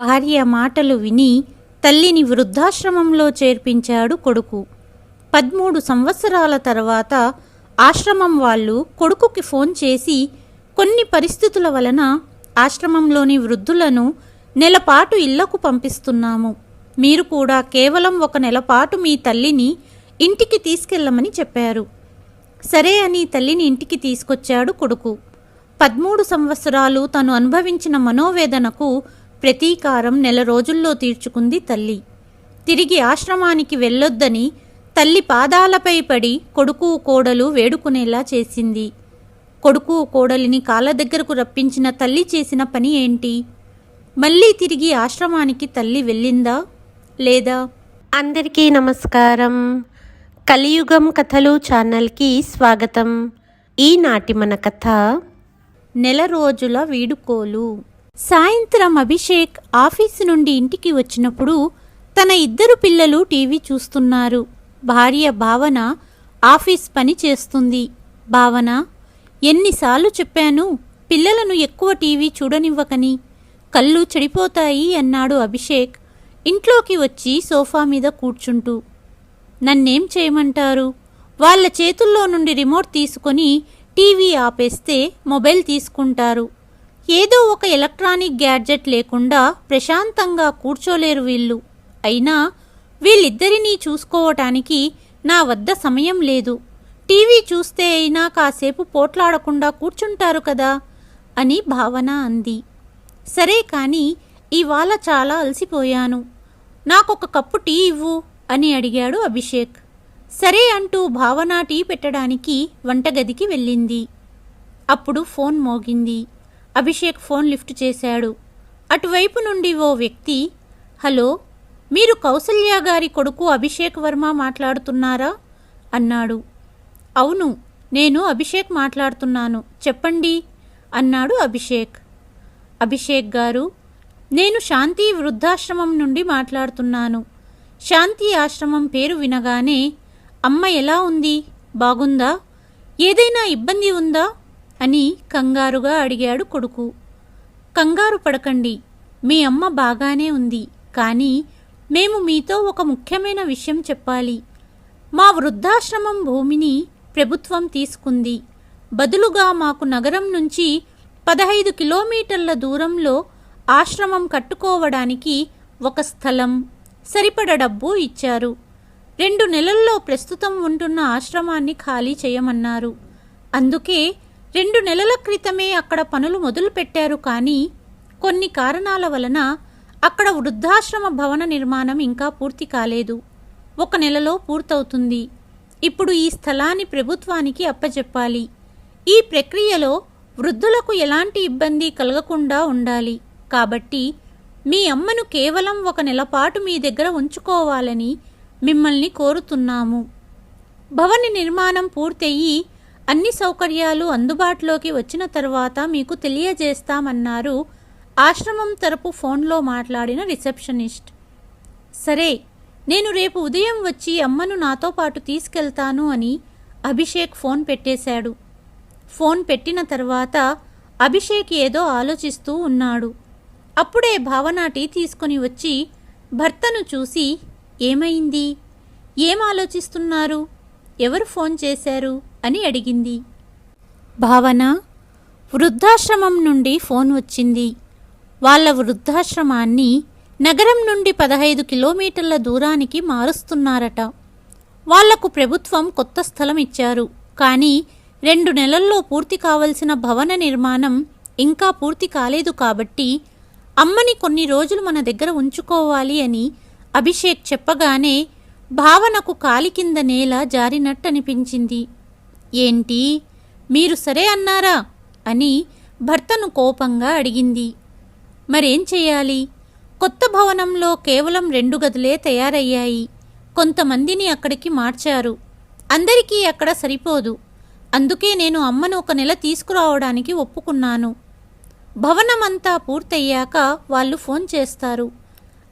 భార్య మాటలు విని తల్లిని వృద్ధాశ్రమంలో చేర్పించాడు కొడుకు. పదమూడు సంవత్సరాల తర్వాత ఆశ్రమం వాళ్ళు కొడుకుకి ఫోన్ చేసి కొన్ని పరిస్థితుల వలన ఆశ్రమంలోని వృద్ధులను నెలపాటు ఇళ్ళకు పంపిస్తున్నాము. మీరు కూడా కేవలం ఒక నెలపాటు మీ తల్లిని ఇంటికి తీసుకెళ్ళమని చెప్పారు. సరే అని తల్లిని ఇంటికి తీసుకొచ్చాడు కొడుకు. పదమూడు సంవత్సరాలు తను అనుభవించిన మనోవేదనకు ప్రతీకారం నెల రోజుల్లో తీర్చుకుంది తల్లి. తిరిగి ఆశ్రమానికి వెళ్ళొద్దని తల్లి పాదాలపై పడి కొడుకు కోడలు వేడుకునేలా చేసింది. కొడుకు కోడలిని కాళ్ళ దగ్గరకు రప్పించిన తల్లి చేసిన పని ఏంటి? మళ్ళీ తిరిగి ఆశ్రమానికి తల్లి వెళ్ళిందా లేదా? అందరికీ నమస్కారం. కలియుగం కథలు ఛానల్కి స్వాగతం. ఈనాటి మన కథ నెల రోజుల వీడుకోలు. సాయంత్రం అభిషేక్ ఆఫీసు నుండి ఇంటికి వచ్చినప్పుడు తన ఇద్దరు పిల్లలు టీవీ చూస్తున్నారు. భార్య భావన ఆఫీస్ పని చేస్తుంది. భావన ఎన్నిసార్లు చెప్పాను పిల్లలను ఎక్కువ టీవీ చూడనివ్వకని. కళ్ళు చెడిపోతాయి అన్నాడు అభిషేక్ ఇంట్లోకి వచ్చి సోఫా మీద కూర్చుంటూ. నన్నేం చేయమంటారు? వాళ్ళ చేతుల్లో నుండి రిమోట్ తీసుకొని టీవీ ఆపేస్తే మొబైల్ తీసుకుంటారు. ఏదో ఒక ఎలక్ట్రానిక్ గ్యాడ్జెట్ లేకుండా ప్రశాంతంగా కూర్చోలేరు వీళ్ళు. అయినా వీళ్ళిద్దరినీ చూసుకోవటానికి నా వద్ద సమయం లేదు. టీవీ చూస్తే అయినా కాసేపు పోట్లాడకుండా కూర్చుంటారు కదా అని భావన అంది. సరే కానీ ఇవాళ చాలా అలసిపోయాను. నాకొక కప్పు టీ ఇవ్వు అని అడిగాడు అభిషేక్. సరే అంటూ భావన టీ పెట్టడానికి వంటగదికి వెళ్ళింది. అప్పుడు ఫోన్ మోగింది. అభిషేక్ ఫోన్ లిఫ్ట్ చేశాడు. అటువైపు నుండి ఓ వ్యక్తి హలో మీరు కౌసల్య గారి కొడుకు అభిషేక్ వర్మ మాట్లాడుతున్నారా? అన్నాడు. అవును నేను అభిషేక్ మాట్లాడుతున్నాను. చెప్పండి అన్నాడు అభిషేక్. అభిషేక్ గారు నేను శాంతి వృద్ధాశ్రమం నుండి మాట్లాడుతున్నాను. శాంతి ఆశ్రమం పేరు వినగానే అమ్మ ఎలా ఉంది? బాగుందా? ఏదైనా ఇబ్బంది ఉందా? అని కంగారుగా అడిగాడు కొడుకు. కంగారు పడకండి. మీ అమ్మ బాగానే ఉంది. కానీ మేము మీతో ఒక ముఖ్యమైన విషయం చెప్పాలి. మా వృద్ధాశ్రమం భూమిని ప్రభుత్వం తీసుకుంది. బదులుగా మాకు నగరం నుంచి పదహైదు కిలోమీటర్ల దూరంలో ఆశ్రమం కట్టుకోవడానికి ఒక స్థలం సరిపడ డబ్బు ఇచ్చారు. రెండు నెలల్లో ప్రస్తుతం ఉంటున్న ఆశ్రమాన్ని ఖాళీ చేయమన్నారు. అందుకే రెండు నెలల క్రితమే అక్కడ పనులు మొదలుపెట్టారు కానీ కొన్ని కారణాల వలన అక్కడ వృద్ధాశ్రమ భవన నిర్మాణం ఇంకా పూర్తి కాలేదు. ఒక నెలలో పూర్తవుతుంది. ఇప్పుడు ఈ స్థలాన్ని ప్రభుత్వానికి అప్పచెప్పాలి ఈ ప్రక్రియలో వృద్ధులకు ఎలాంటి ఇబ్బంది కలగకుండా ఉండాలి. కాబట్టి మీ అమ్మను కేవలం ఒక నెలపాటు మీ దగ్గర ఉంచుకోవాలని మిమ్మల్ని కోరుతున్నాము. భవన నిర్మాణం పూర్తయి అన్ని సౌకర్యాలు అందుబాటులోకి వచ్చిన తర్వాత మీకు తెలియజేస్తామన్నారు ఆశ్రమం తరపు ఫోన్లో మాట్లాడిన రిసెప్షనిస్ట్. సరే నేను రేపు ఉదయం వచ్చి అమ్మను నాతో పాటు తీసుకెళ్తాను అని అభిషేక్ ఫోన్ పెట్టేశాడు. ఫోన్ పెట్టిన తర్వాత అభిషేక్ ఏదో ఆలోచిస్తూ ఉన్నాడు. అప్పుడే భావన టీ తీసుకుని వచ్చి భర్తను చూసి ఏమైంది? ఏం ఆలోచిస్తున్నారు? ఎవరు ఫోన్ చేశారు? అని అడిగింది. భావన వృద్ధాశ్రమం నుండి ఫోన్ వచ్చింది. వాళ్ళ వృద్ధాశ్రమాన్ని నగరం నుండి పదహైదు కిలోమీటర్ల దూరానికి మారుస్తున్నారట. వాళ్ళకు ప్రభుత్వం కొత్త స్థలం ఇచ్చారు. కానీ రెండు నెలల్లో పూర్తి కావలసిన భవన నిర్మాణం ఇంకా పూర్తి కాలేదు కాబట్టి అమ్మని కొన్ని రోజులు మన దగ్గర ఉంచుకోవాలి అని అభిషేక్ చెప్పగానే భావనకు కాలి కింద నేల జారినట్టనిపించింది. ఏంటి? మీరు సరే అన్నారా? అని భర్తను కోపంగా అడిగింది. మరేం చేయాలి? కొత్త భవనంలో కేవలం రెండు గదులే తయారయ్యాయి. కొంతమందిని అక్కడికి మార్చారు. అందరికీ అక్కడ సరిపోదు. అందుకే నేను అమ్మను ఒక నెల తీసుకురావడానికి ఒప్పుకున్నాను. భవనమంతా పూర్తయ్యాక వాళ్ళు ఫోన్ చేస్తారు.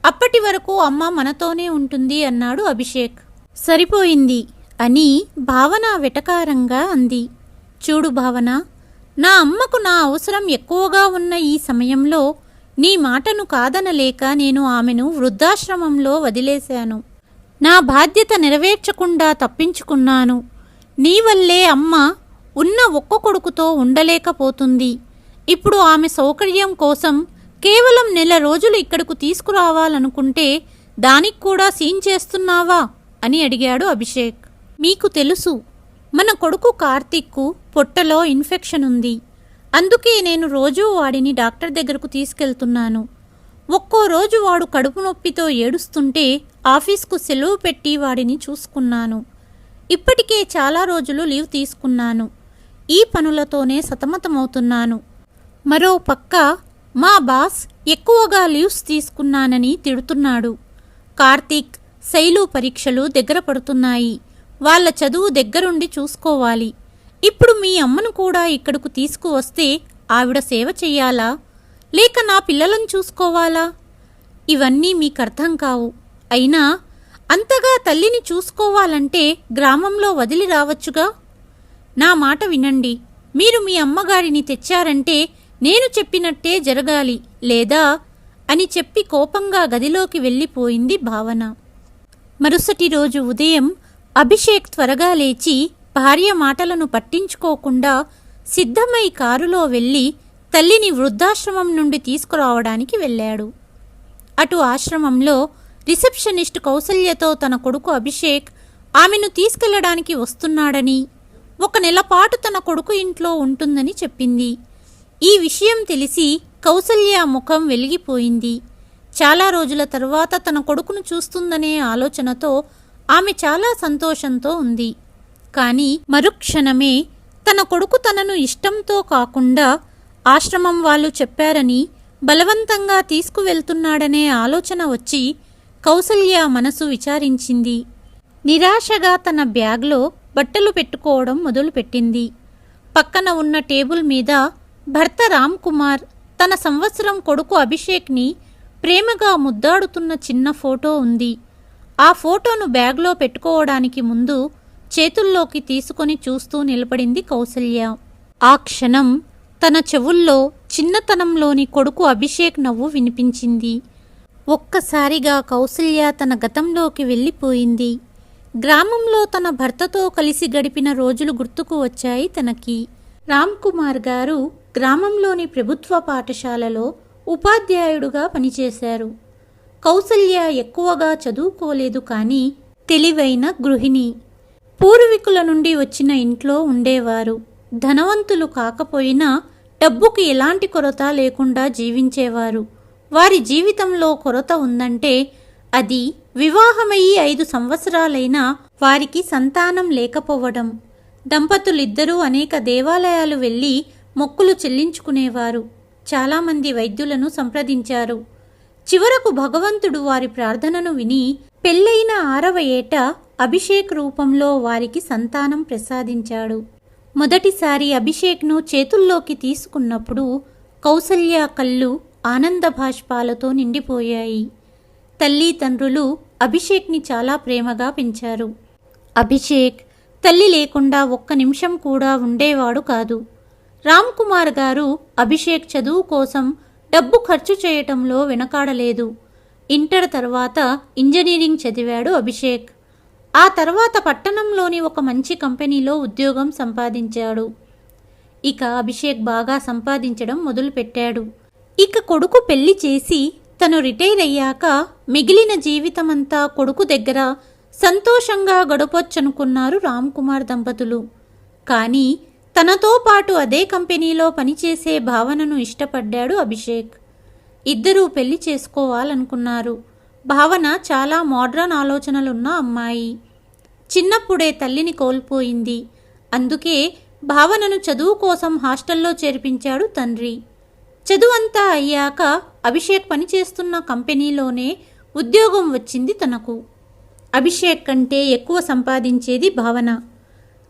అప్పటి వరకు అమ్మ మనతోనే ఉంటుంది అన్నాడు అభిషేక్. సరిపోయింది. అని భావన వెటకారంగా అంది. చూడు భావన నా అమ్మకు నా అవసరం ఎక్కువగా ఉన్న ఈ సమయంలో నీ మాటను కాదనలేక నేను ఆమెను వృద్ధాశ్రమంలో వదిలేశాను. నా బాధ్యత నెరవేర్చకుండా తప్పించుకున్నాను. నీ వల్లే అమ్మ ఉన్న ఒక్క కొడుకుతో ఉండలేకపోతుంది. ఇప్పుడు ఆమె సౌకర్యం కోసం కేవలం నెల రోజులు ఇక్కడకు తీసుకురావాలనుకుంటే దానికి కూడా సీన్ చేస్తున్నావా? అని అడిగాడు అభిషేక్. మీకు తెలుసు. మన కొడుకు కార్తీక్కు పొట్టలో ఇన్ఫెక్షన్ ఉంది. అందుకే నేను రోజూ వాడిని డాక్టర్ దగ్గరకు తీసుకెళ్తున్నాను. ఒక్కో రోజు వాడు కడుపు నొప్పితో ఏడుస్తుంటే ఆఫీస్కు సెలవు పెట్టి వాడిని చూసుకున్నాను. ఇప్పటికే చాలా రోజులు లీవ్ తీసుకున్నాను. ఈ పనులతోనే సతమతమవుతున్నాను. మరో పక్క మా బాస్ ఎక్కువగా లీవ్స్ తీసుకున్నానని తిడుతున్నాడు. కార్తీక్ శైలు పరీక్షలు దగ్గర పడుతున్నాయి. వాళ్ళ చదువు దగ్గరుండి చూసుకోవాలి. ఇప్పుడు మీ అమ్మను కూడా ఇక్కడకు తీసుకువస్తే ఆవిడ సేవ చెయ్యాలా లేక నా పిల్లలను చూసుకోవాలా? ఇవన్నీ మీకు అర్థం కావు. అయినా అంతగా తల్లిని చూసుకోవాలంటే గ్రామంలో వదిలి రావచ్చుగా? నా మాట వినండి. మీరు మీ అమ్మగారిని తెచ్చారంటే నేను చెప్పినట్టే జరగాలి లేదా? అని చెప్పి కోపంగా గదిలోకి వెళ్ళిపోయింది భావన. మరుసటి రోజు ఉదయం అభిషేక్ త్వరగా లేచి భార్య మాటలను పట్టించుకోకుండా సిద్ధమై కారులో వెళ్ళి తల్లిని వృద్ధాశ్రమం నుండి తీసుకురావడానికి వెళ్ళాడు. అటు ఆశ్రమంలో రిసెప్షనిస్ట్ కౌసల్యతో తన కొడుకు అభిషేక్ ఆమెను తీసుకెళ్ళడానికి వస్తున్నాడని ఒక నెలపాటు తన కొడుకు ఇంట్లో ఉంటుందని చెప్పింది. ఈ విషయం తెలిసి కౌసల్య ముఖం వెలిగిపోయింది. చాలా రోజుల తర్వాత తన కొడుకును చూస్తుందనే ఆలోచనతో ఆమె చాలా సంతోషంతో ఉంది. కానీ మరుక్షణమే తన కొడుకు తనను ఇష్టంతో కాకుండా ఆశ్రమం వాళ్ళు చెప్పారని బలవంతంగా తీసుకువెళ్తున్నాడనే ఆలోచన వచ్చి కౌసల్య మనసు విచారించింది. నిరాశగా తన బ్యాగ్లో బట్టలు పెట్టుకోవడం మొదలుపెట్టింది. పక్కన ఉన్న టేబుల్ మీద భర్త రామ్ కుమార్ తన సంవత్సరం కొడుకు అభిషేక్ని ప్రేమగా ముద్దాడుతున్న చిన్న ఫోటో ఉంది. ఆ ఫోటోను బ్యాగ్లో పెట్టుకోవడానికి ముందు చేతుల్లోకి తీసుకొని చూస్తూ నిలబడింది కౌసల్య. ఆ క్షణం తన చెవుల్లో చిన్నతనంలోని కొడుకు అభిషేక్ నవ్వు వినిపించింది. ఒక్కసారిగా కౌసల్య తన గతంలోకి వెళ్ళిపోయింది. గ్రామంలో తన భర్తతో కలిసి గడిపిన రోజులు గుర్తుకు వచ్చాయి తనకి. రామ్ కుమార్ గారు గ్రామంలోని ప్రభుత్వ పాఠశాలలో ఉపాధ్యాయుడుగా పనిచేశారు. కౌసల్య ఎక్కువగా చదువుకోలేదు కానీ తెలివైన గృహిణి. పూర్వీకుల నుండి వచ్చిన ఇంట్లో ఉండేవారు. ధనవంతులు కాకపోయినా డబ్బుకి ఎలాంటి కొరత లేకుండా జీవించేవారు. వారి జీవితంలో కొరత ఉందంటే అది వివాహమయ్యి ఐదు సంవత్సరాలైనా వారికి సంతానం లేకపోవడం. దంపతులిద్దరూ అనేక దేవాలయాలు వెళ్ళి మొక్కులు చెల్లించుకునేవారు. చాలామంది వైద్యులను సంప్రదించారు. చివరకు భగవంతుడు వారి ప్రార్థనను విని పెళ్ళైన ఆరవ ఏట అభిషేక్ రూపంలో వారికి సంతానం ప్రసాదించాడు. మొదటిసారి అభిషేక్ను చేతుల్లోకి తీసుకున్నప్పుడు కౌసల్య కళ్ళు ఆనంద భాష్పాలతో నిండిపోయాయి. తల్లి తండ్రులు అభిషేక్ని చాలా ప్రేమగా పెంచారు. అభిషేక్ తల్లి లేకుండా ఒక్క నిమిషం కూడా ఉండేవాడు కాదు. రామ్ కుమార్ గారు అభిషేక్ చదువు కోసం డబ్బు ఖర్చు చేయటంలో వెనకాడలేదు. ఇంటర్ తర్వాత ఇంజనీరింగ్ చదివాడు అభిషేక్. ఆ తర్వాత పట్టణంలోని ఒక మంచి కంపెనీలో ఉద్యోగం సంపాదించాడు. ఇక అభిషేక్ బాగా సంపాదించడం మొదలుపెట్టాడు. ఇక కొడుకు పెళ్ళి చేసి తను రిటైర్ అయ్యాక మిగిలిన జీవితమంతా కొడుకు దగ్గర సంతోషంగా గడపొచ్చనుకున్నారు రామ్ కుమార్ దంపతులు. కానీ తనతో పాటు అదే కంపెనీలో పనిచేసే భావనను ఇష్టపడ్డాడు అభిషేక్. ఇద్దరూ పెళ్ళి చేసుకోవాలనుకున్నారు. భావన చాలా మోడ్రన్ ఆలోచనలున్న అమ్మాయి. చిన్నప్పుడే తల్లిని కోల్పోయింది. అందుకే భావనను చదువు కోసం హాస్టల్లో చేర్పించాడు తండ్రి. చదువంతా అయ్యాక అభిషేక్ పనిచేస్తున్న కంపెనీలోనే ఉద్యోగం వచ్చింది తనకు. అభిషేక్ కంటే ఎక్కువ సంపాదించేది భావన.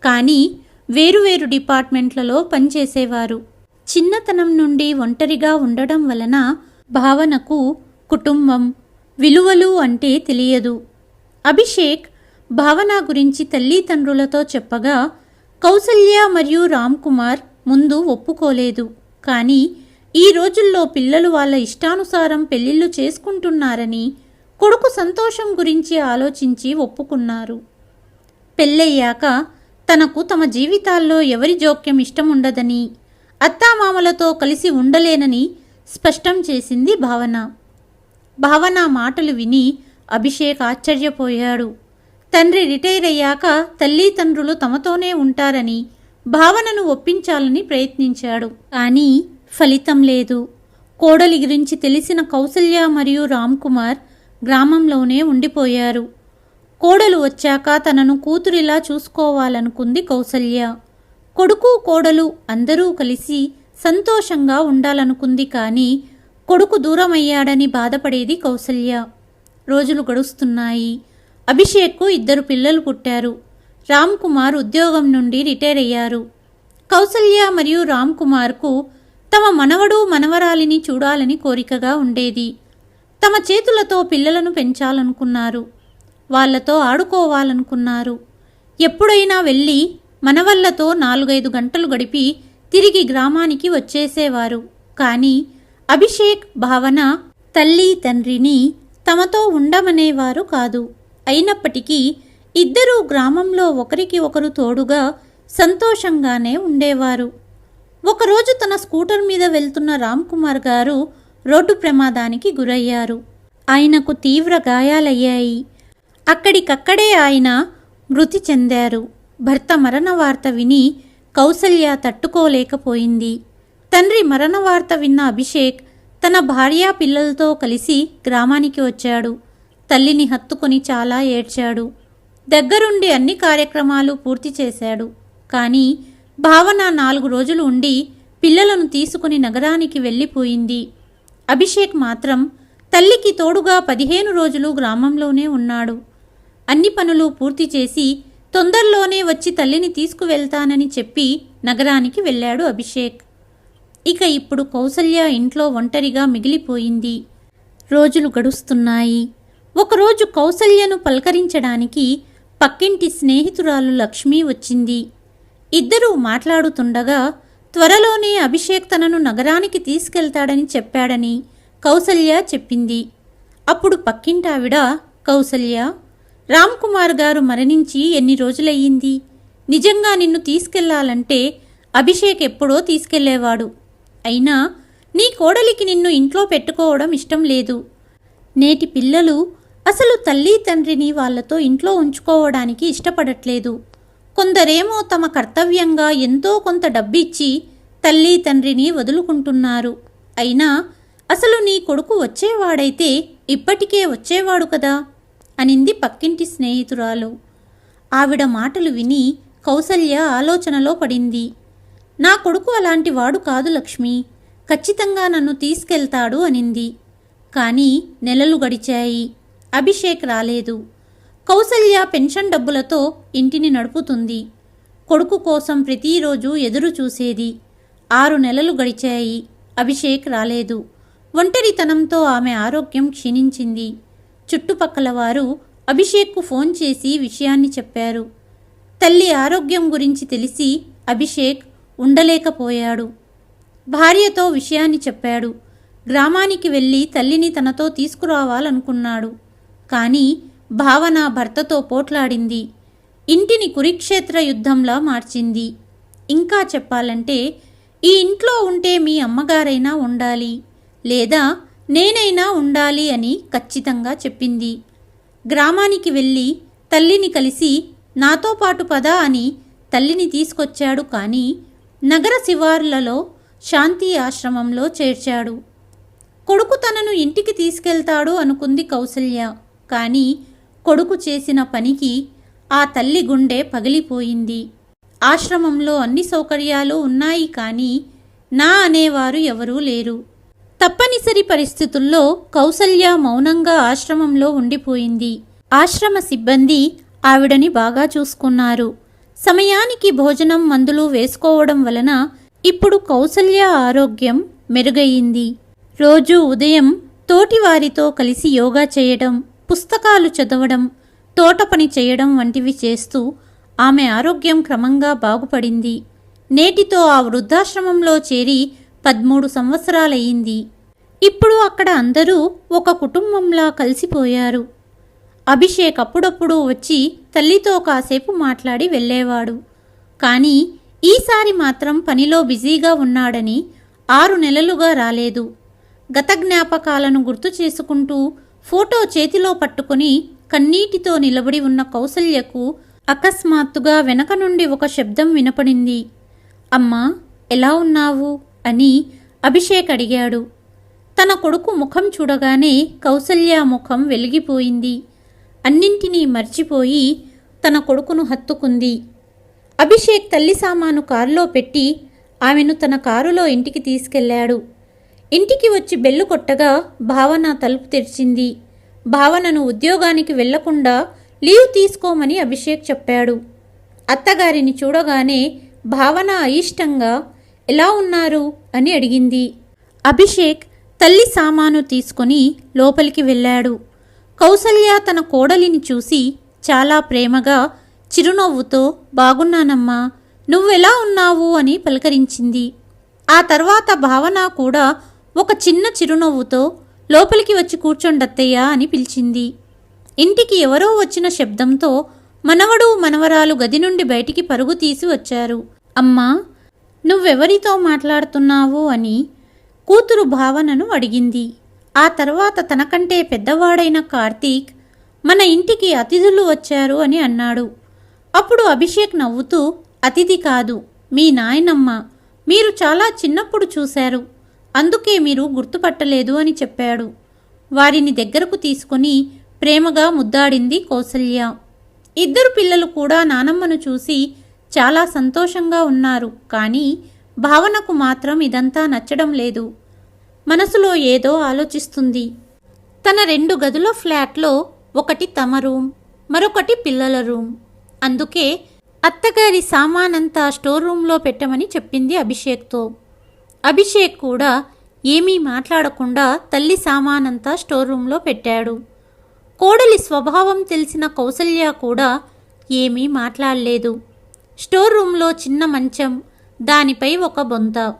కానీ వేరువేరు డిపార్ట్మెంట్లలో పనిచేసేవారు. చిన్నతనం నుండి ఒంటరిగా ఉండడం వలన భావనకు కుటుంబం విలువలు అంటే తెలియదు. అభిషేక్ భావన గురించి తల్లిదండ్రులతో చెప్పగా కౌసల్య మరియు రామ్ కుమార్ ముందు ఒప్పుకోలేదు. కానీ ఈ రోజుల్లో పిల్లలు వాళ్ళ ఇష్టానుసారం పెళ్ళిళ్ళు చేసుకుంటున్నారని కొడుకు సంతోషం గురించి ఆలోచించి ఒప్పుకున్నారు. పెళ్ళయ్యాక తనకు తమ జీవితాల్లో ఎవరి జోక్యం ఇష్టం ఉండదని అత్తామామలతో కలిసి ఉండలేనని స్పష్టం చేసింది భావన. భావన మాటలు విని అభిషేక్ ఆశ్చర్యపోయాడు. తండ్రి రిటైర్ అయ్యాక తల్లిదండ్రులు తమతోనే ఉంటారని భావనను ఒప్పించాలని ప్రయత్నించాడు. కానీ ఫలితం లేదు. కోడలి గురించి తెలిసిన కౌసల్య మరియు రామ్ కుమార్ గ్రామంలోనే ఉండిపోయారు. కోడలు వచ్చాక తనను కూతురిలా చూసుకోవాలనుకుంది కౌసల్య. కొడుకు కోడలు అందరూ కలిసి సంతోషంగా ఉండాలనుకుంది కానీ కొడుకు దూరమయ్యాడని బాధపడేది కౌసల్య. రోజులు గడుస్తున్నాయి. అభిషేక్కు ఇద్దరు పిల్లలు పుట్టారు. రామ్ కుమార్ ఉద్యోగం నుండి రిటైర్ అయ్యారు. కౌసల్య మరియు రామ్ కుమార్కు తమ మనవడు మనవరాలిని చూడాలని కోరికగా ఉండేది. తమ చేతులతో పిల్లలను పెంచాలనుకున్నారు. వాళ్ళతో ఆడుకోవాలనుకున్నారు. ఎప్పుడైనా వెళ్ళి మనవళ్ళతో నాలుగైదు గంటలు గడిపి తిరిగి గ్రామానికి వచ్చేసేవారు. కానీ అభిషేక్ భావన తల్లి తండ్రిని తమతో ఉండమనేవారు కాదు. అయినప్పటికీ ఇద్దరూ గ్రామంలో ఒకరికి ఒకరు తోడుగా సంతోషంగానే ఉండేవారు. ఒకరోజు తన స్కూటర్ మీద వెళ్తున్న రామ్ కుమార్ గారు రోడ్డు ప్రమాదానికి గురయ్యారు. ఆయనకు తీవ్ర గాయాలయ్యాయి. అక్కడికక్కడే ఆయన మృతి చెందారు. భర్త మరణ వార్త విని కౌసల్య తట్టుకోలేకపోయింది. తండ్రి మరణ వార్త విన్న అభిషేక్ తన భార్యా పిల్లలతో కలిసి గ్రామానికి వచ్చాడు. తల్లిని హత్తుకొని చాలా ఏడ్చాడు. దగ్గరుండి అన్ని కార్యక్రమాలు పూర్తి చేశాడు. కానీ భావన నాలుగు రోజులు ఉండి పిల్లలను తీసుకుని నగరానికి వెళ్ళిపోయింది. అభిషేక్ మాత్రం తల్లికి తోడుగా పదిహేను రోజులు గ్రామంలోనే ఉన్నాడు. అన్ని పనులు పూర్తి చేసి తొందరలోనే వచ్చి తల్లిని తీసుకువెళ్తానని చెప్పి నగరానికి వెళ్ళాడు అభిషేక్. ఇక ఇప్పుడు కౌసల్య ఇంట్లో ఒంటరిగా మిగిలిపోయింది. రోజులు గడుస్తున్నాయి. ఒకరోజు కౌసల్యను పలకరించడానికి పక్కింటి స్నేహితురాలు లక్ష్మి వచ్చింది. ఇద్దరూ మాట్లాడుతుండగా త్వరలోనే అభిషేక్ తనను నగరానికి తీసుకెళ్తాడని చెప్పాడని కౌసల్య చెప్పింది. అప్పుడు పక్కింటావిడ కౌసల్య రామ్ కుమార్ గారు మరణించి ఎన్ని రోజులయ్యింది? నిజంగా నిన్ను తీసుకెళ్ళాలంటే అభిషేక్ ఎప్పుడో తీసుకెళ్ళేవాడు. అయినా నీ కోడలికి నిన్ను ఇంట్లో పెట్టుకోవడం ఇష్టం లేదు. నేటి పిల్లలు అసలు తల్లి తండ్రిని వాళ్ళతో ఇంట్లో ఉంచుకోవడానికి ఇష్టపడట్లేదు. కొందరేమో తమ కర్తవ్యంగా ఎంతో కొంత డబ్బిచ్చి తల్లి తండ్రిని వదులుకుంటున్నారు. అయినా అసలు నీ కొడుకు వచ్చేవాడైతే ఇప్పటికే వచ్చేవాడు కదా? అనింది పక్కింటి స్నేహితురాలు. ఆవిడ మాటలు విని కౌసల్య ఆలోచనలో పడింది. నా కొడుకు అలాంటి వాడు కాదు లక్ష్మి. ఖచ్చితంగా నన్ను తీసుకెళ్తాడు అనింది. కానీ నెలలు గడిచాయి. అభిషేక్ రాలేదు. కౌసల్య పెన్షన్ డబ్బులతో ఇంటిని నడుపుతుంది. కొడుకు కోసం ప్రతిరోజు ఎదురు చూసేది. ఆరు నెలలు గడిచాయి. అభిషేక్ రాలేదు. ఒంటరితనంతో ఆమె ఆరోగ్యం క్షీణించింది. చుట్టుపక్కల వారు అభిషేక్కు ఫోన్ చేసి విషయాన్ని చెప్పారు. తల్లి ఆరోగ్యం గురించి తెలిసి అభిషేక్ ఉండలేకపోయాడు. భార్యతో విషయాన్ని చెప్పాడు. గ్రామానికి వెళ్ళి తల్లిని తనతో తీసుకురావాలనుకున్నాడు. కానీ భావన భర్తతో పోట్లాడింది. ఇంటిని కురుక్షేత్ర యుద్ధంలా మార్చింది. ఇంకా చెప్పాలంటే ఈ ఇంట్లో ఉంటే మీ అమ్మగారైనా ఉండాలి. లేదా నేనైనా ఉండాలి అని ఖచ్చితంగా చెప్పింది. గ్రామానికి వెళ్ళి తల్లిని కలిసి నాతో పాటు పద అని తల్లిని తీసుకొచ్చాడు కానీ నగర శివార్లలో శాంతి ఆశ్రమంలో చేర్చాడు. కొడుకు తనను ఇంటికి తీసుకెళ్తాడు అనుకుంది కౌసల్య. కానీ కొడుకు చేసిన పనికి ఆ తల్లి గుండె పగిలిపోయింది. ఆశ్రమంలో అన్ని సౌకర్యాలు ఉన్నాయి కానీ నా అనేవారు ఎవరూ లేరు. తప్పనిసరి పరిస్థితుల్లో కౌసల్య మౌనంగా ఆశ్రమంలో ఉండిపోయింది. ఆశ్రమ సిబ్బంది ఆవిడని బాగా చూసుకున్నారు. సమయానికి భోజనం మందులు వేసుకోవడం వలన ఇప్పుడు కౌసల్య ఆరోగ్యం మెరుగయింది రోజు ఉదయం తోటివారితో కలిసి యోగా చేయడం పుస్తకాలు చదవడం తోట పని చేయడం వంటివి చేస్తూ ఆమె ఆరోగ్యం క్రమంగా బాగుపడింది. నేటితో ఆ వృద్ధాశ్రమంలో చేరి పదమూడు సంవత్సరాలయ్యింది. ఇప్పుడు అక్కడ అందరూ ఒక కుటుంబంలా కలిసిపోయారు. అభిషేక్ అప్పుడప్పుడు వచ్చి తల్లితో కాసేపు మాట్లాడి వెళ్ళేవాడు. కానీ ఈసారి మాత్రం పనిలో బిజీగా ఉన్నాడని ఆరు నెలలుగా రాలేదు. గత జ్ఞాపకాలను గుర్తు చేసుకుంటూ ఫోటో చేతిలో పట్టుకుని కన్నీటితో నిలబడి ఉన్న కౌసల్యకు అకస్మాత్తుగా వెనక నుండి ఒక శబ్దం వినపడింది. అమ్మా ఎలా ఉన్నావు? అని అభిషేక్ అడిగాడు. తన కొడుకు ముఖం చూడగానే కౌసల్య ముఖం వెలిగిపోయింది. అన్నింటినీ మర్చిపోయి తన కొడుకును హత్తుకుంది. అభిషేక్ తల్లి సామాను కారులో పెట్టి ఆమెను తన కారులో ఇంటికి తీసుకెళ్ళాడు. ఇంటికి వచ్చి బెల్లు కొట్టగా భావన తలుపు తెరిచింది. భావనను ఉద్యోగానికి వెళ్ళకుండా లీవ్ తీసుకోమని అభిషేక్ చెప్పాడు. అత్తగారిని చూడగానే భావన అయిష్టంగా ఎలా ఉన్నారు? అని అడిగింది. అభిషేక్ తల్లి సామాను తీసుకొని లోపలికి వెళ్ళాడు. కౌసల్య తన కోడలిని చూసి చాలా ప్రేమగా చిరునవ్వుతో బాగున్నానమ్మా నువ్వెలా ఉన్నావు? అని పలకరించింది. ఆ తర్వాత భావన కూడా ఒక చిన్న చిరునవ్వుతో లోపలికి వచ్చి కూర్చోండత్తయ్యా అని పిలిచింది. ఇంటికి ఎవరో వచ్చిన శబ్దంతో మనవడు మనవరాలు గది నుండి బయటికి పరుగు తీసి వచ్చారు. అమ్మా నువ్వెవరితో మాట్లాడుతున్నావు? అని కూతురు భావనను అడిగింది. ఆ తర్వాత తనకంటే పెద్దవాడైన కార్తీక్ మన ఇంటికి అతిథులు వచ్చారు అని అన్నాడు. అప్పుడు అభిషేక్ నవ్వుతూ అతిథి కాదు మీ నాయనమ్మ. మీరు చాలా చిన్నప్పుడు చూశారు. అందుకే మీరు గుర్తుపట్టలేదు అని చెప్పాడు. వారిని దగ్గరకు తీసుకొని ప్రేమగా ముద్దాడింది కౌసల్య. ఇద్దరు పిల్లలు కూడా నానమ్మను చూసి చాలా సంతోషంగా ఉన్నారు. కానీ భావనకు మాత్రం ఇదంతా నచ్చడం లేదు. మనసులో ఏదో ఆలోచిస్తుంది. తన రెండు గదుల ఫ్లాట్లో ఒకటి తమ రూమ్ మరొకటి పిల్లల రూమ్. అందుకే అత్తగారి సామానంతా స్టోర్ రూమ్లో పెట్టమని చెప్పింది అభిషేక్తో. అభిషేక్ కూడా ఏమీ మాట్లాడకుండా తల్లి సామానంతా స్టోర్ రూమ్లో పెట్టాడు. కోడలి స్వభావం తెలిసిన కౌసల్య కూడా ఏమీ మాట్లాడలేదు. స్టోర్ రూమ్లో చిన్న మంచం దానిపై ఒక బొంత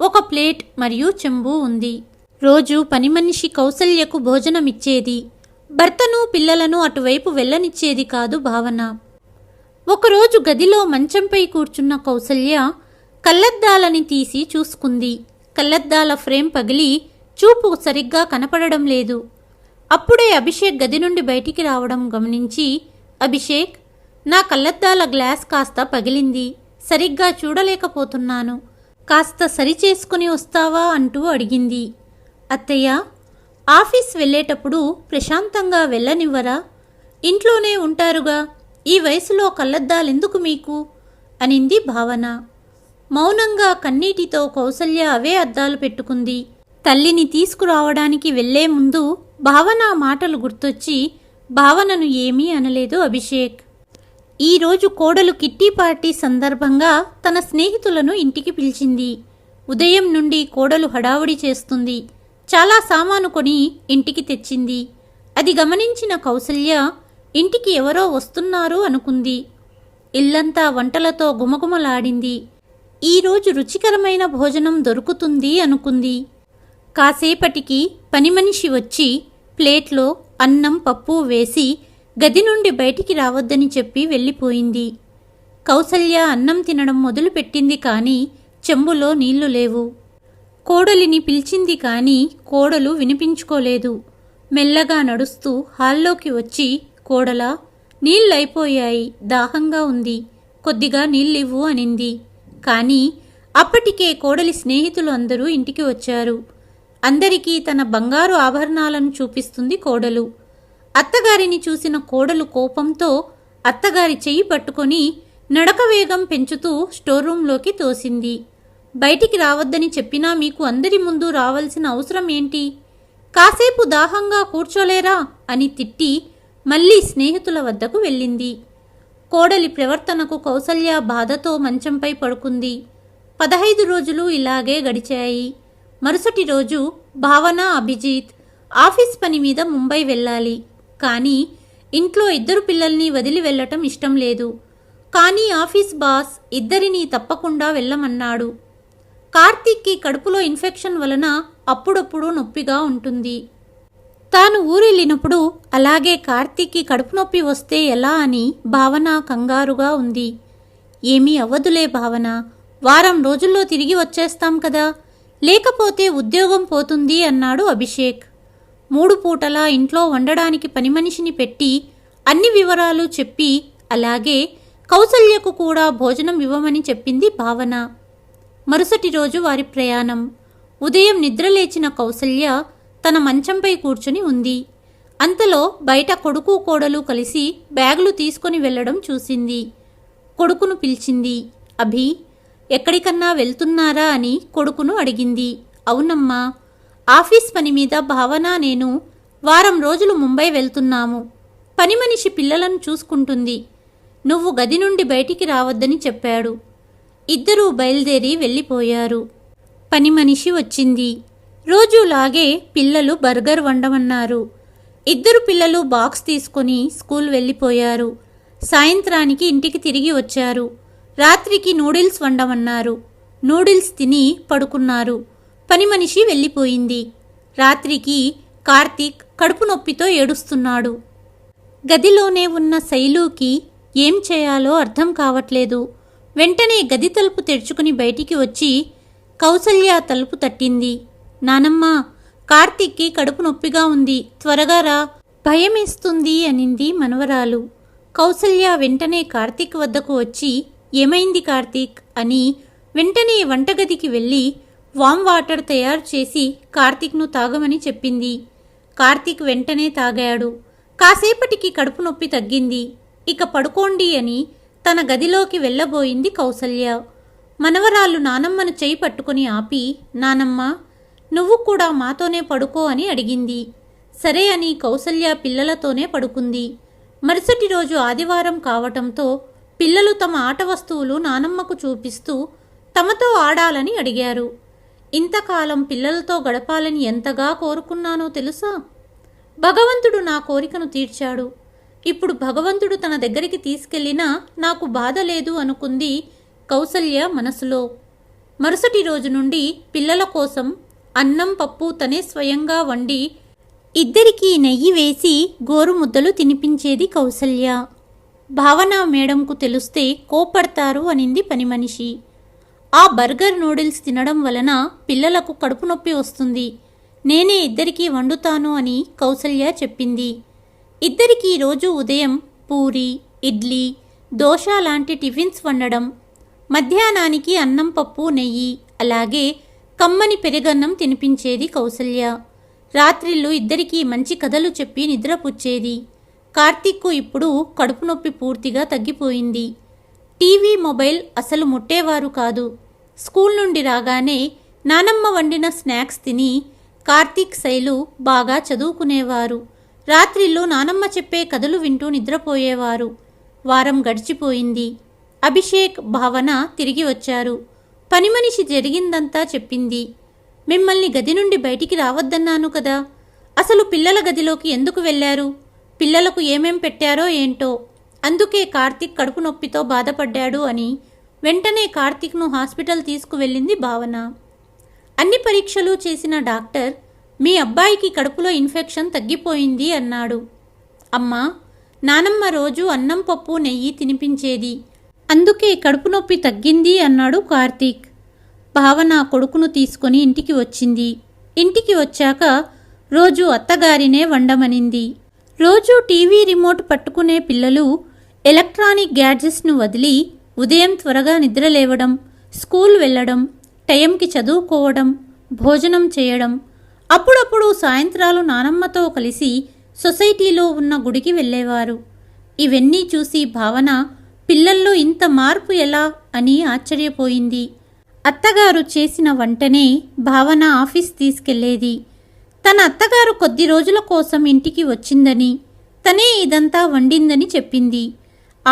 ఒక ప్లేట్ మరియు చెంబు ఉంది. రోజు పని మనిషి కౌసల్యకు భోజనమిచ్చేది. భర్తను పిల్లలను అటువైపు వెళ్ళనిచ్చేది కాదు భావన. ఒకరోజు గదిలో మంచంపై కూర్చున్న కౌసల్య కళ్ళద్దాలని తీసి చూసుకుంది. కళ్ళద్దాల ఫ్రేమ్ పగిలి చూపు సరిగ్గా కనపడడం లేదు. అప్పుడే అభిషేక్ గది నుండి బయటికి రావడం గమనించి అభిషేక్ నా కళ్ళద్దాల గ్లాస్ కాస్త పగిలింది. సరిగ్గా చూడలేకపోతున్నాను. కాస్త సరిచేసుకుని వస్తావా అంటూ అడిగింది. అత్తయ్య ఆఫీస్ వెళ్ళేటప్పుడు ప్రశాంతంగా వెళ్ళనివ్వరా? ఇంట్లోనే ఉంటారుగా. ఈ వయసులో కళ్ళద్దాలెందుకు మీకు? అనింది భావన. మౌనంగా కన్నీటితో కౌసల్య అవే అద్దాలు పెట్టుకుంది. తల్లిని తీసుకురావడానికి వెళ్ళే ముందు భావన మాటలు గుర్తొచ్చి భావనను ఏమీ అనలేదు అభిషేక్. ఈరోజు కోడలు కిట్టి పార్టీ సందర్భంగా తన స్నేహితులను ఇంటికి పిలిచింది. ఉదయం నుండి కోడలు హడావుడి చేస్తుంది. చాలా సామాను కొని ఇంటికి తెచ్చింది. అది గమనించిన కౌసల్య ఇంటికి ఎవరో వస్తున్నారు అనుకుంది. ఇల్లంతా వంటలతో గుమగుమలాడింది. ఈరోజు రుచికరమైన భోజనం దొరుకుతుంది అనుకుంది. కాసేపటికి పని మనిషి వచ్చి ప్లేట్లో అన్నం పప్పు వేసి గది నుండి బయటికి రావద్దని చెప్పి వెళ్ళిపోయింది. కౌసల్య అన్నం తినడం మొదలుపెట్టింది కానీ చెంబులో నీళ్ళు లేవు. కోడలిని పిలిచింది కానీ కోడలు వినిపించుకోలేదు. మెల్లగా నడుస్తూ హాల్లోకి వచ్చి కోడలా నీళ్ళైపోయాయి. దాహంగా ఉంది. కొద్దిగా నీళ్ళివ్వు అనింది. కానీ అప్పటికే కోడలి స్నేహితులు అందరూ ఇంటికి వచ్చారు. అందరికీ తన బంగారు ఆభరణాలను చూపిస్తుంది కోడలు. అత్తగారిని చూసిన కోడలు కోపంతో అత్తగారి చెయ్యి పట్టుకొని నడక వేగం పెంచుతూ స్టోర్ రూంలోకి తోసింది. బయటికి రావద్దని చెప్పినా మీకు అందరి ముందు రావాల్సిన అవసరం ఏంటి? కాసేపు దాహంగా కూర్చోలేరా? అని తిట్టి మళ్ళీ స్నేహితుల వద్దకు వెళ్ళింది. కోడలి ప్రవర్తనకు కౌసల్య బాధతో మంచంపై పడుకుంది. పదహైదు రోజులు ఇలాగే గడిచాయి. మరుసటి రోజు భావన అభిజిత్ ఆఫీస్ పని మీద ముంబై వెళ్ళాలి. కానీ ఇంట్లో ఇద్దరు పిల్లల్ని వదిలి వెళ్ళటం ఇష్టం లేదు. కానీ ఆఫీస్ బాస్ ఇద్దరినీ తప్పకుండా వెళ్ళమన్నాడు. కార్తీక్కి కడుపులో ఇన్ఫెక్షన్ వలన అప్పుడప్పుడు నొప్పిగా ఉంటుంది. తాను ఊరెళ్ళినప్పుడు అలాగే కార్తీక్కి కడుపు నొప్పి వస్తే ఎలా అని భావన కంగారుగా ఉంది. ఏమీ అవ్వదులే భావన. వారం రోజుల్లో తిరిగి వచ్చేస్తాం కదా. లేకపోతే ఉద్యోగం పోతుంది అన్నాడు అభిషేక్. మూడు పూటలా ఇంట్లో వండడానికి పని మనిషిని పెట్టి అన్ని వివరాలు చెప్పి అలాగే కౌసల్యకు కూడా భోజనం ఇవ్వమని చెప్పింది భావన. మరుసటి రోజు వారి ప్రయాణం. ఉదయం నిద్రలేచిన కౌసల్య తన మంచంపై కూర్చుని ఉంది. అంతలో బయట కొడుకు కోడలు కలిసి బ్యాగులు తీసుకొని వెళ్ళడం చూసింది. కొడుకును పిలిచింది అభి ఎక్కడికన్నా వెళ్తున్నారా? అని కొడుకును అడిగింది. అవునమ్మా ఆఫీస్ పని మీద భావన నేను వారం రోజులు ముంబై వెళ్తున్నాము. పని మనిషి పిల్లలను చూసుకుంటుంది. నువ్వు గది నుండి బయటికి రావద్దని చెప్పాడు. ఇద్దరూ బయలుదేరి వెళ్ళిపోయారు. పని మనిషి వచ్చింది. రోజులాగే పిల్లలు బర్గర్ వండమన్నారు. ఇద్దరు పిల్లలు బాక్స్ తీసుకొని స్కూల్ వెళ్ళిపోయారు. సాయంత్రానికి ఇంటికి తిరిగి వచ్చారు. రాత్రికి నూడిల్స్ వండమన్నారు. నూడిల్స్ తిని పడుకున్నారు. పని మనిషి వెళ్ళిపోయింది. రాత్రికి కార్తీక్ కడుపు నొప్పితో ఏడుస్తున్నాడు. గదిలోనే ఉన్న శైలుకి ఏం చేయాలో అర్థం కావట్లేదు. వెంటనే గది తలుపు తెరుచుకుని బయటికి వచ్చి కౌసల్య తలుపు తట్టింది. నానమ్మ కార్తీక్కి కడుపు నొప్పిగా ఉంది. త్వరగా రా. భయమేస్తుంది అనింది మనవరాలు. కౌసల్య వెంటనే కార్తీక్ వద్దకు వచ్చి ఏమైంది కార్తీక్ అని వెంటనే వంటగదికి వెళ్ళి వామ్ వాటర్ తయారు చేసి కార్తీక్ను తాగమని చెప్పింది. కార్తీక్ వెంటనే తాగాడు. కాసేపటికి కడుపు నొప్పి తగ్గింది. ఇక పడుకోండి అని తన గదిలోకి వెళ్ళబోయింది కౌసల్య. మనవరాలు నానమ్మను చేయి పట్టుకుని ఆపి నానమ్మ నువ్వు కూడా మాతోనే పడుకో అని అడిగింది. సరే అని కౌసల్య పిల్లలతోనే పడుకుంది. మరుసటి రోజు ఆదివారం కావటంతో పిల్లలు తమ ఆట వస్తువులు నానమ్మకు చూపిస్తూ తమతో ఆడాలని అడిగారు. ఇంతకాలం పిల్లలతో గడపాలని ఎంతగా కోరుకున్నానో తెలుసా? భగవంతుడు నా కోరికను తీర్చాడు. ఇప్పుడు భగవంతుడు తన దగ్గరికి తీసుకెళ్ళినా నాకు బాధ లేదు అనుకుంది కౌసల్య మనసులో. మరుసటి రోజు నుండి పిల్లల కోసం అన్నం పప్పు తనే స్వయంగా వండి ఇద్దరికీ నెయ్యి వేసి గోరుముద్దలు తినిపించేది కౌసల్య. భావన మేడంకు తెలిస్తే కోపడతారు అనింది పని మనిషి ఆ బర్గర్ నూడిల్స్ తినడం వలన పిల్లలకు కడుపు నొప్పి వస్తుంది. నేనే ఇద్దరికీ వండుతాను అని కౌసల్య చెప్పింది. ఇద్దరికీ రోజు ఉదయం పూరి ఇడ్లీ దోశ లాంటి టిఫిన్స్ వండడం మధ్యాహ్నానికి అన్నం పప్పు నెయ్యి అలాగే కమ్మని పెరుగన్నం తినిపించేది కౌసల్య. రాత్రిళ్ళు ఇద్దరికీ మంచి కథలు చెప్పి నిద్రపుచ్చేది. కార్తీక్కు ఇప్పుడు కడుపు నొప్పి పూర్తిగా తగ్గిపోయింది. టీవీ మొబైల్ అసలు ముట్టేవారు కాదు. స్కూల్ నుండి రాగానే నానమ్మ వండిన స్నాక్స్ తిని కార్తీక్ శైలు బాగా చదువుకునేవారు. రాత్రిళ్ళు నానమ్మ చెప్పే కథలు వింటూ నిద్రపోయేవారు. వారం గడిచిపోయింది. అభిషేక్ భావన తిరిగి వచ్చారు. పని మనిషి జరిగిందంతా చెప్పింది. మిమ్మల్ని గది నుండి బయటికి రావద్దన్నాను కదా. అసలు పిల్లల గదిలోకి ఎందుకు వెళ్ళారు? పిల్లలకు ఏమేం పెట్టారో ఏంటో? అందుకే కార్తీక్ కడుపు నొప్పితో బాధపడ్డాడు అని వెంటనే కార్తీక్ను హాస్పిటల్ తీసుకువెళ్ళింది భావన. అన్ని పరీక్షలు చేసిన డాక్టర్ మీ అబ్బాయికి కడుపులో ఇన్ఫెక్షన్ తగ్గిపోయింది అన్నాడు. అమ్మా నానమ్మ రోజు అన్నం పప్పు నెయ్యి తినిపించేది. అందుకే కడుపు నొప్పి తగ్గింది అన్నాడు కార్తీక్. భావన కొడుకును తీసుకొని ఇంటికి వచ్చింది. ఇంటికి వచ్చాక రోజు అత్తగారినే వండమనింది. రోజు టీవీ రిమోట్ పట్టుకునే పిల్లలు ఎలక్ట్రానిక్ గ్యాడ్జెట్స్ను వదిలి ఉదయం త్వరగా నిద్రలేవడం స్కూల్ వెళ్ళడం టైంకి చదువుకోవడం భోజనం చేయడం అప్పుడప్పుడు సాయంత్రాలు నానమ్మతో కలిసి సొసైటీలో ఉన్న గుడికి వెళ్ళేవారు. ఇవన్నీ చూసి భావన పిల్లల్లో ఇంత మార్పు ఎలా అని ఆశ్చర్యపోయింది. అత్తగారు చేసిన వంటనే భావన ఆఫీస్ తీసుకెళ్ళేది. తన అత్తగారు కొద్ది రోజుల కోసం ఇంటికి వచ్చిందని తనే ఇదంతా వండిందని చెప్పింది.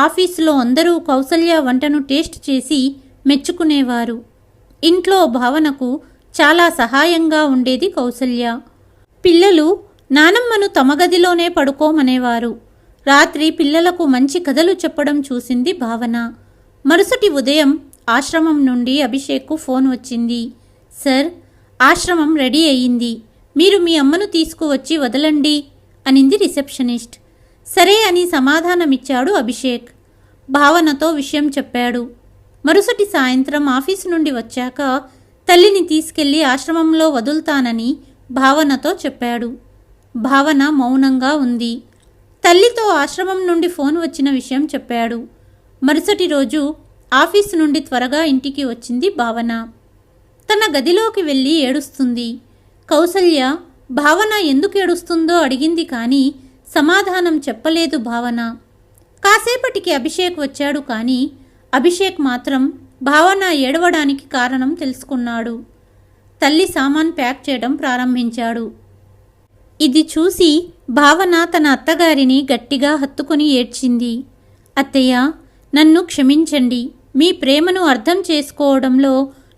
ఆఫీసులో అందరూ కౌసల్య వంటను టేస్ట్ చేసి మెచ్చుకునేవారు. ఇంట్లో భావనకు చాలా సహాయంగా ఉండేది కౌసల్య. పిల్లలు నానమ్మను తమ గదిలోనే పడుకోమనేవారు. రాత్రి పిల్లలకు మంచి కథలు చెప్పడం చూసింది భావన. మరుసటి ఉదయం ఆశ్రమం నుండి అభిషేక్కు ఫోన్ వచ్చింది. సార్ ఆశ్రమం రెడీ అయ్యింది. మీరు మీ అమ్మను తీసుకువచ్చి వదలండి అనింది రిసెప్షనిస్ట్. సరే అని సమాధానమిచ్చాడు అభిషేక్. భావనతో విషయం చెప్పాడు. మరుసటి సాయంత్రం ఆఫీసు నుండి వచ్చాక తల్లిని తీసుకెళ్ళి ఆశ్రమంలో వదులుతానని భావనతో చెప్పాడు. భావన మౌనంగా ఉంది. తల్లితో ఆశ్రమం నుండి ఫోన్ వచ్చిన విషయం చెప్పాడు. మరుసటి రోజు ఆఫీసు నుండి త్వరగా ఇంటికి వచ్చింది భావన. తన గదిలోకి వెళ్ళి ఏడుస్తుంది. కౌసల్య భావన ఎందుకు ఏడుస్తుందో అడిగింది కానీ సమాధానం చెప్పలేదు భావన. కాసేపటికి అభిషేక్ వచ్చాడు కానీ అభిషేక్ మాత్రం భావన ఏడవడానికి కారణం తెలుసుకున్నాడు. తల్లి సామాన్ ప్యాక్ చేయడం ప్రారంభించాడు. ఇది చూసి భావన తన అత్తగారిని గట్టిగా హత్తుకుని ఏడ్చింది. అత్తయ్య నన్ను క్షమించండి. మీ ప్రేమను అర్థం చేసుకోవడంలో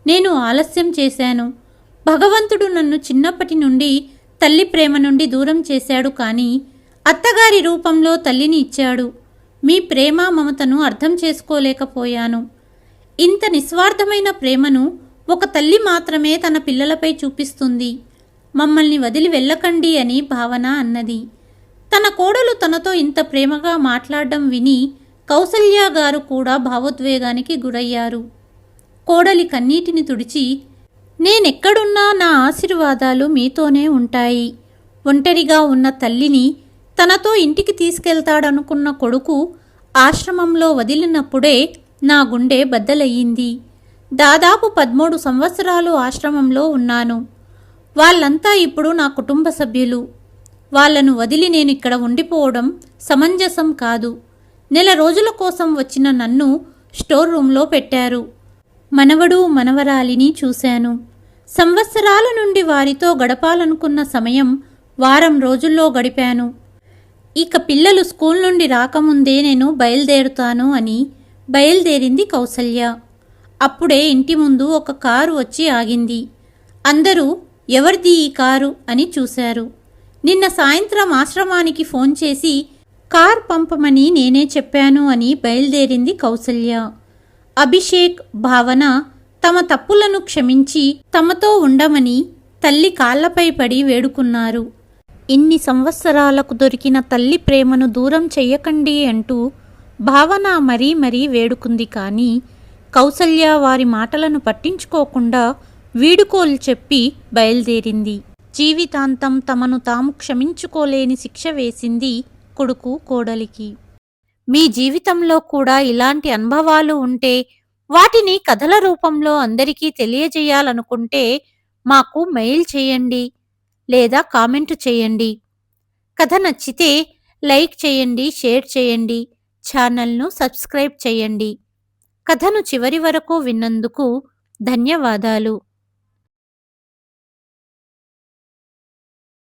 నేను ఆలస్యం చేశాను. భగవంతుడు నన్ను చిన్నప్పటి నుండి తల్లి ప్రేమ నుండి దూరం చేశాడు కానీ అత్తగారి రూపంలో తల్లిని ఇచ్చాడు. మీ ప్రేమ మమతను అర్థం చేసుకోలేకపోయాను. ఇంత నిస్వార్థమైన ప్రేమను ఒక తల్లి మాత్రమే తన పిల్లలపై చూపిస్తుంది. మమ్మల్ని వదిలి వెళ్ళకండి అని భావన అన్నది. తన కోడలు తనతో ఇంత ప్రేమగా మాట్లాడడం విని కౌసల్య గారు కూడా భావోద్వేగానికి గురయ్యారు. కోడలి కన్నీటిని తుడిచి నేనెక్కడున్నా నా ఆశీర్వాదాలు మీతోనే ఉంటాయి. ఒంటరిగా ఉన్న తల్లిని తనతో ఇంటికి తీసుకెళ్తాడనుకున్న కొడుకు ఆశ్రమంలో వదిలినప్పుడే నా గుండె బద్దలయ్యింది. దాదాపు పదమూడు సంవత్సరాలు ఆశ్రమంలో ఉన్నాను. వాళ్ళంతా ఇప్పుడు నా కుటుంబ సభ్యులు. వాళ్ళను వదిలి నేను ఇక్కడ ఉండిపోవడం సమంజసం కాదు. నెల రోజుల కోసం వచ్చిన నన్ను స్టోర్ రూమ్లో పెట్టారు. మనవడు మనవరాలిని చూశాను. సంవత్సరాల నుండి వారితో గడపాలనుకున్న సమయం వారం రోజుల్లో గడిపాను. ఇక పిల్లలు స్కూల్ నుండి రాకముందే నేను బయలుదేరుతాను అని బయలుదేరింది కౌసల్య. అప్పుడే ఇంటి ముందు ఒక కారు వచ్చి ఆగింది. అందరూ ఎవరిది ఈ కారు? అని చూశారు. నిన్న సాయంత్రం ఆశ్రమానికి ఫోన్ చేసి కార్ పంపమని నేనే చెప్పాను అని బయలుదేరింది కౌసల్య. అభిషేక్ భావన తమ తప్పులను క్షమించి తమతో ఉండమని తల్లి కాళ్ళపై పడి వేడుకున్నారు. ఇన్ని సంవత్సరాలకు దొరికిన తల్లి ప్రేమను దూరం చెయ్యకండి అంటూ భావన మరీ మరీ వేడుకుంది కానీ కౌసల్య వారి మాటలను పట్టించుకోకుండా వీడుకోలు చెప్పి బయలుదేరింది. జీవితాంతం తమను తాము క్షమించుకోలేని శిక్ష వేసింది కొడుకు కోడలికి. మీ జీవితంలో కూడా ఇలాంటి అనుభవాలు ఉంటే వాటిని కథల రూపంలో అందరికీ తెలియజేయాలనుకుంటే మాకు మెయిల్ చేయండి. లేదా కామెంట్ చేయండి. కథ నచ్చితే లైక్ చేయండి షేర్ చేయండి ఛానల్ను సబ్స్క్రైబ్ చేయండి. కథను చివరి వరకు విన్నందుకు ధన్యవాదాలు.